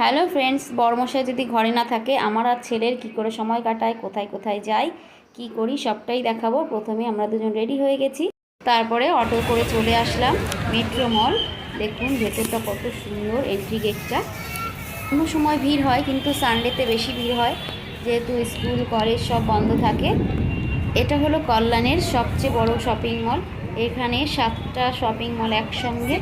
Hello friends বড়মশাই যদি ঘরে না থাকে, আমার আর ছেলের কি করে সময় কাটায়, কোথায় কোথায় যাই কি করি সবটাই দেখাবো। প্রথমে আমরা দুজন রেডি হয়ে গেছি। তারপরে অটো করে চলে আসলাম মেট্রো মল। দেখুন, ভেতরটা কত সুন্দর এন্ট্রি গেটটা কোনো সময় ভিড় হয়, কিন্তু সানডেতে বেশি ভিড় হয়। যেহেতু স্কুল, কলেজ সব বন্ধ থাকে। এটা হলো কল্যাণের সবচেয়ে বড় শপিং মল এখানে সাতটা শপিং মল একসঙ্গে।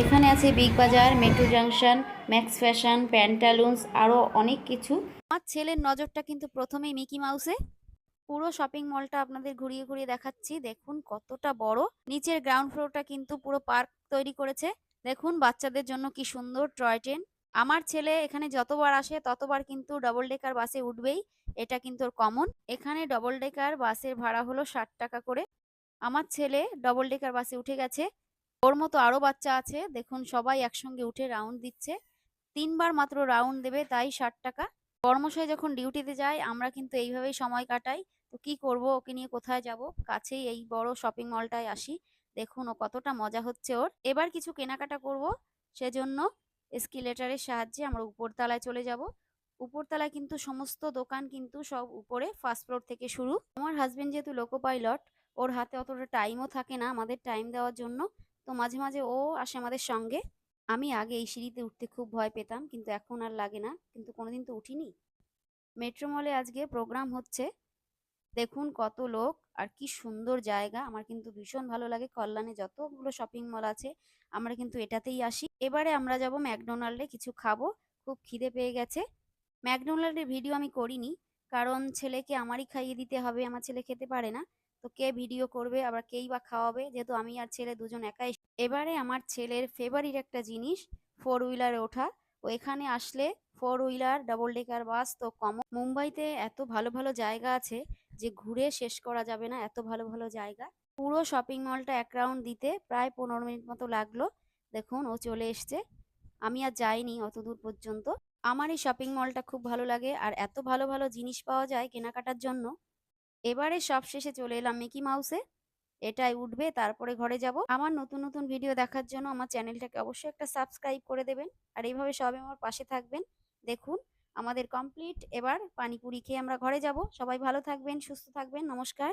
এখানে আছে Big Bazaar metro junction Max Fashion Pantaloons আরও অনেক কিছু। আমার ছেলের নজরটা কিন্তু প্রথমেই মিকি মাউসে পুরো শপিং মলটা আপনাদের ঘুরিয়ে ঘুরিয়ে দেখাচ্ছি। দেখুন কতটা বড়। নিচের গ্রাউন্ড ফ্লোরটা কিন্তু পুরো পার্ক তৈরি করেছে। দেখুন বাচ্চাদের জন্য কি সুন্দর টয় ট্রেন আমার ছেলে এখানে যতবার আসে, ততবার কিন্তু ডবল ডেকার বাসে উঠবেই। এটা কিন্তু কমন এখানে ডবল ডেকার বাসের ভাড়া হলো ষাট টাকা করে। আমার ছেলে ডবল ডেকার বাসে উঠে গেছে। ওর মতো আরও বাচ্চা আছে। দেখুন, সবাই একসঙ্গে উঠে রাউন্ড দিচ্ছে। তিনবার মাত্র রাউন্ড দেবে, তাই ষাট টাকা। কর্মশাই যখন ডিউটিতে যায়, আমরা কিন্তু এইভাবেই সময় কাটাই। তো কি করব, ওকে নিয়ে কোথায় যাব? কাছেই এই বড় শপিং মলটায় আসি। দেখুন, ও কতটা মজা হচ্ছে ওর। এবার কিছু কেনাকাটা করব। সেজন্য এসকিলেটারের সাহায্যে আমরা উপরতলায় চলে যাব। উপরতলায় কিন্তু সমস্ত দোকান কিন্তু সব উপরে ফার্স্ট ফ্লোর থেকে শুরু। আমার হাজবেন্ড যেহেতু লোকো পাইলট ওর হাতে অতটা টাইমও থাকে না আমাদের টাইম দেওয়ার জন্য। তো মাঝে মাঝে ও আসে আমাদের সঙ্গে। আমি আগে এই সিঁড়িতে উঠতে খুব ভয় পেতাম, কিন্তু এখন আর লাগে না। কিন্তু কোনোদিন তো উঠিনি। মেট্রো মলে আজকে প্রোগ্রাম হচ্ছে। দেখুন কত লোক, আর কি সুন্দর জায়গা। আমার কিন্তু ভীষণ ভালো লাগে কল্যাণে। যতগুলো শপিং মল আছে, আমরা কিন্তু এটাতেই আসি। এবারে আমরা যাব ম্যাকডোনাল্ডে কিছু খাব। খুব খিদে পেয়ে গেছে। ম্যাকডোনাল্ডের ভিডিও আমি করিনি, কারণ ছেলেকে আমারই খাইয়ে দিতে হবে। আমার ছেলে খেতে পারে না। তো কে ভিডিও করবে, আবার কেই বা খাওয়াবে? যেহেতু আমি আর ছেলে দুজন একাই এবারে আমার ছেলের ফেভারিট একটা জিনিস ফোর হুইলারে ওঠা। ও এখানে আসলে four wheeler double decker bus তো কম। মুম্বাইতে এত ভালো ভালো জায়গা আছে যে ঘুরে শেষ করা যাবে না, এত ভালো ভালো জায়গা। পুরো শপিং মলটা এক রাউন্ড দিতে প্রায় পনেরো মিনিট মতো লাগল। দেখুন, ও চলে এসছে। আমি আর যাইনি অত দূর পর্যন্ত। আমার এই শপিং মলটা খুব ভালো লাগে, আর এত ভালো ভালো জিনিস পাওয়া যায় কেনাকাটার জন্য। এবারে সব শেষে চলে এলাম মিকি মাউসে। এটাই উঠবে, তারপরে ঘরে যাব। আমার নতুন নতুন ভিডিও দেখার জন্য আমার চ্যানেলটাকে অবশ্যই একটা সাবস্ক্রাইব করে দেবেন। আর এইভাবে সবাই আমার পাশে থাকবেন। দেখুন, আমাদের কমপ্লিট। এবার পানিপুরি খেয়ে আমরা ঘরে যাব। সবাই ভালো থাকবেন, সুস্থ থাকবেন। নমস্কার।